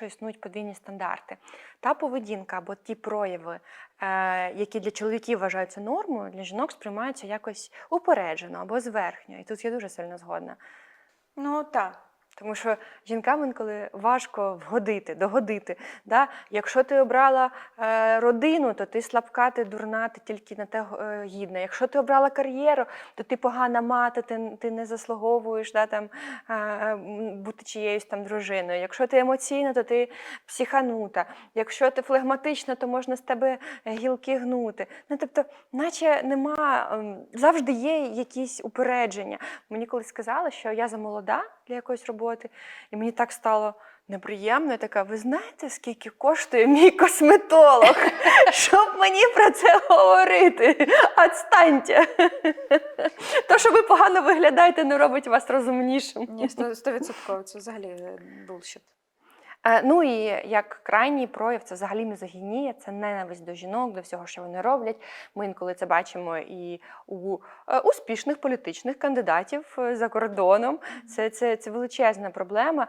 що існують подвійні стандарти. Та поведінка або ті прояви, е, які для чоловіків вважаються нормою, для жінок сприймаються якось упереджено або зверхньо. І тут я дуже сильно згодна. Ну так. Тому що жінкам інколи важко вгодити, догодити. Да? Якщо ти обрала е, родину, то ти слабка, ти дурна, ти тільки на те е, гідна. Якщо ти обрала кар'єру, то ти погана мати, ти, ти не заслуговуєш да, там, е, бути чиєюсь там дружиною. Якщо ти емоційна, то ти психанута. Якщо ти флегматична, то можна з тебе гілки гнути. Ну, тобто, наче нема, ем, завжди є якісь упередження. Мені колись сказали, що я замолода для якоїсь роботи, і мені так стало неприємно. Я така, ви знаєте, скільки коштує мій косметолог? Щоб мені про це говорити? Отстаньте! То, що ви погано виглядаєте, не робить вас розумнішим. Ні, сто- стовідсотково, це взагалі булшіт. Е, Ну і як крайній прояв, це взагалі мізогінія, це ненависть до жінок, до всього, що вони роблять. Ми інколи це бачимо і у е, успішних політичних кандидатів е, за кордоном. Це, це, це величезна проблема.